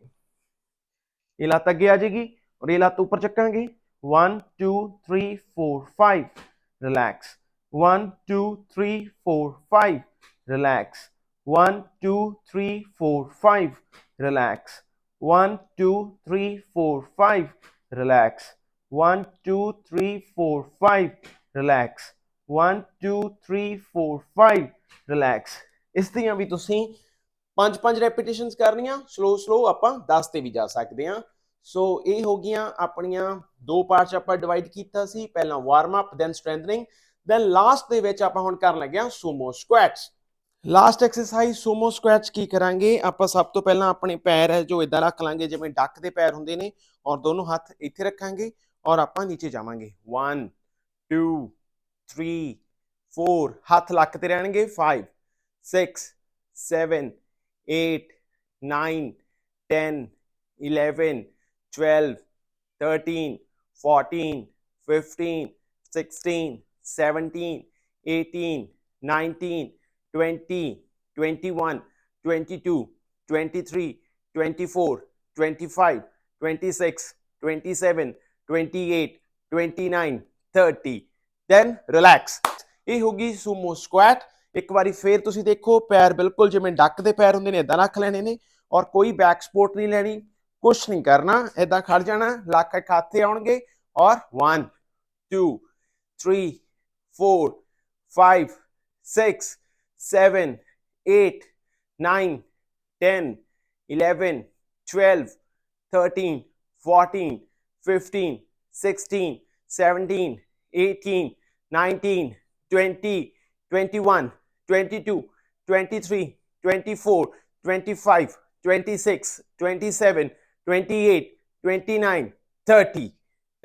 ਇਹ ਲੱਤ ਅੱਗੇ ਆ ਜਾਏਗੀ ਔਰ ਇਹ ਲੱਤ ਉੱਪਰ ਚੱਕਾਂਗੇ। 1 2 3 4 5 relax 1 2 3 4 5 relax 1 2 3 4 5 relax 1 2 3 4 5 relax 1 2 3 4 5 relax 1 2 3 4 5 relax ਇਸ ਦੀਆਂ ਵੀ ਤੁਸੀਂ ਪੰਜ ਪੰਜ ਰੈਪੀਟੀਸ਼ਨਸ ਕਰਨੀਆਂ ਸਲੋ ਸਲੋ ਆਪਾਂ 10 ਤੇ ਵੀ ਜਾ ਸਕਦੇ ਹਾਂ। ਸੋ ਇਹ ਹੋ ਗਈਆਂ ਆਪਣੀਆਂ ਦੋ ਪਾਰਟਸ ਆਪਾਂ ਡਿਵਾਈਡ ਕੀਤਾ ਸੀ। ਪਹਿਲਾਂ warm up then strengthening then last ਦੇ ਵਿੱਚ ਆਪਾਂ ਹੁਣ ਕਰਨ ਲੱਗੇ ਹਾਂ ਸੂਮੋ ਸਕੁਐਟਸ ਲਾਸਟ ਐਕਸਰਸਾਈਜ਼ ਸੂਮੋ ਸਕੁਐਟਸ ਕੀ ਕਰਾਂਗੇ? ਆਪਾਂ ਸਭ ਤੋਂ ਪਹਿਲਾਂ ਆਪਣੇ ਪੈਰ ਹੈ ਜੋ ਇਦਾਂ ਰੱਖ ਲਾਂਗੇ, ਜਿਵੇਂ ਡੱਕ ਦੇ ਪੈਰ ਹੁੰਦੇ ਨੇ, ਔਰ ਦੋਨੋਂ ਹੱਥ ਇੱਥੇ ਰੱਖਾਂਗੇ, ਔਰ ਆਪਾਂ ਨੀਚੇ ਜਾਵਾਂਗੇ। 1 2 3 4 ਹੱਥ ਲੱਕ ਤੇ ਰਹਿਣਗੇ। 5 6 7 8, 9, 10, 11, 12, 13, 14, 15, 16, 17, 18, 19, 20, 21, 22, 23, 24, 25, 26, 27, 28, 29, 30. Then relax. ये होगी sumo squat. ਇੱਕ ਵਾਰੀ ਫੇਰ ਤੁਸੀਂ ਦੇਖੋ, ਪੈਰ ਬਿਲਕੁਲ ਜਿਵੇਂ ਡੱਕ ਦੇ ਪੈਰ ਹੁੰਦੇ ਨੇ ਇਦਾਂ ਰੱਖ ਲੈਣੇ ਨੇ ਔਰ ਕੋਈ ਬੈਕ ਸਪੋਰਟ ਨਹੀਂ ਲੈਣੀ, ਕੁਛ ਨਹੀਂ ਕਰਨਾ ਇਦਾਂ ਖੜ ਜਾਣਾ, ਲੱਕ ਇੱਕ ਹੱਥੇ ਆਉਣਗੇ ਔਰ 1 2 3 4 5 6 7 8 9 10 11 12 13 14 15 16 17 18 19 20 21 22 23 24 25 26 27 28 29 30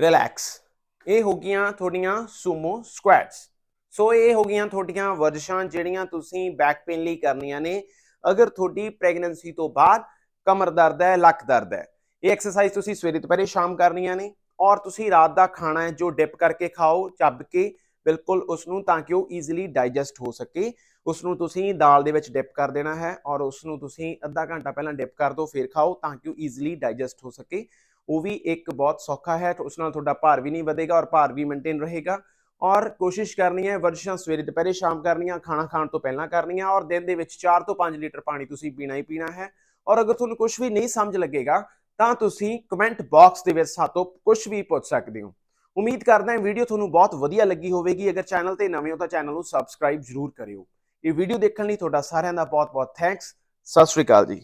ਰਿਲੈਕਸ ਇਹ ਹੋ ਗਈਆਂ ਤੁਹਾਡੀਆਂ ਸੂਮੋ ਸਕੁਐਟਸ ਸੋ ਇਹ ਹੋ ਗਈਆਂ ਤੁਹਾਡੀਆਂ ਵਰਜਿਸ਼ਾਂ ਜਿਹੜੀਆਂ ਤੁਸੀਂ ਬੈਕ ਪੇਨ ਲਈ ਕਰਨੀਆਂ ਨੇ। ਅਗਰ ਤੁਹਾਡੀ ਪ੍ਰੈਗਨੈਂਸੀ ਤੋਂ ਬਾਅਦ ਕਮਰ ਦਰਦ ਹੈ, ਲੱਕ ਦਰਦ ਹੈ। ਇਹ ਐਕਸਰਸਾਈਜ਼ ਤੁਸੀਂ ਸਵੇਰੇ ਦੁਪਹਿਰੇ ਸ਼ਾਮ ਕਰਨੀਆਂ ਨੇ। ਔਰ ਤੁਸੀਂ ਰਾਤ ਦਾ ਖਾਣਾ ਹੈ ਜੋ ਡਿਪ ਕਰਕੇ ਖਾਓ, ਚੱਬ ਕੇ। ਬਿਲਕੁਲ ਉਸ ਨੂੰ ਤਾਂ ਕਿ ਉਹ ਈਜ਼ੀਲੀ ਡਾਈਜੈਸਟ ਹੋ ਸਕੇ। ਉਸ ਨੂੰ ਤੁਸੀਂ ਦਾਲ ਦੇ ਵਿੱਚ ਡਿਪ ਕਰ ਦੇਣਾ ਹੈ ਔਰ ਉਸ ਨੂੰ ਤੁਸੀਂ ਅੱਧਾ ਘੰਟਾ ਪਹਿਲਾਂ ਡਿਪ ਕਰ ਦਿਓ ਫਿਰ ਖਾਓ ਤਾਂ ਕਿ ਉਹ ਈਜ਼ੀਲੀ ਡਾਈਜੈਸਟ ਹੋ ਸਕੇ। ਉਹ ਵੀ ਇੱਕ ਬਹੁਤ ਸੌਖਾ ਹੈ, ਉਸ ਨਾਲ ਤੁਹਾਡਾ ਭਾਰ ਵੀ ਨਹੀਂ ਵਧੇਗਾ ਔਰ ਭਾਰ ਵੀ ਮੇਨਟੇਨ ਰਹੇਗਾ। ਔਰ ਕੋਸ਼ਿਸ਼ ਕਰਨੀ ਹੈ, ਵਰਜਿਸ਼ਾਂ ਸਵੇਰੇ ਦੁਪਹਿਰੇ ਸ਼ਾਮ ਕਰਨੀਆਂ, ਖਾਣਾ ਖਾਣ ਤੋਂ ਪਹਿਲਾਂ ਕਰਨੀਆਂ ਔਰ ਦਿਨ ਦੇ ਵਿੱਚ 4 ਤੋਂ 5 ਲੀਟਰ ਪਾਣੀ ਤੁਸੀਂ ਪੀਣਾ ਹੀ ਪੀਣਾ ਹੈ। ਔਰ ਅਗਰ ਤੁਹਾਨੂੰ ਕੁਝ ਵੀ ਨਹੀਂ ਸਮਝ ਲੱਗੇਗਾ ਤਾਂ ਤੁਸੀਂ ਕਮੈਂਟ ਬਾਕਸ ਦੇ ਵਿੱਚ ਸਾਤੋਂ ਕੁਝ ਵੀ ਪੁੱਛ ਸਕਦੇ ਹੋ। ਉਮੀਦ ਕਰਦਾ ਹਾਂ ਵੀਡੀਓ ਤੁਹਾਨੂੰ ਬਹੁਤ ਵਧੀਆ ਲੱਗੀ ਹੋਵੇਗੀ। ਅਗਰ ਚੈਨਲ ਤੇ ਨਵੇਂ ਹੋ ਤਾਂ ਚੈਨਲ ਨੂੰ ਸਬਸਕ੍ਰਾਈਬ ਜ਼ਰੂਰ ਕਰਿਓ। ਇਹ ਵੀਡੀਓ ਦੇਖਣ ਲਈ ਤੁਹਾਡਾ ਸਾਰਿਆਂ ਦਾ ਬਹੁਤ ਬਹੁਤ ਥੈਂਕਸ। ਸਤਿ ਸ਼੍ਰੀ ਅਕਾਲ ਜੀ।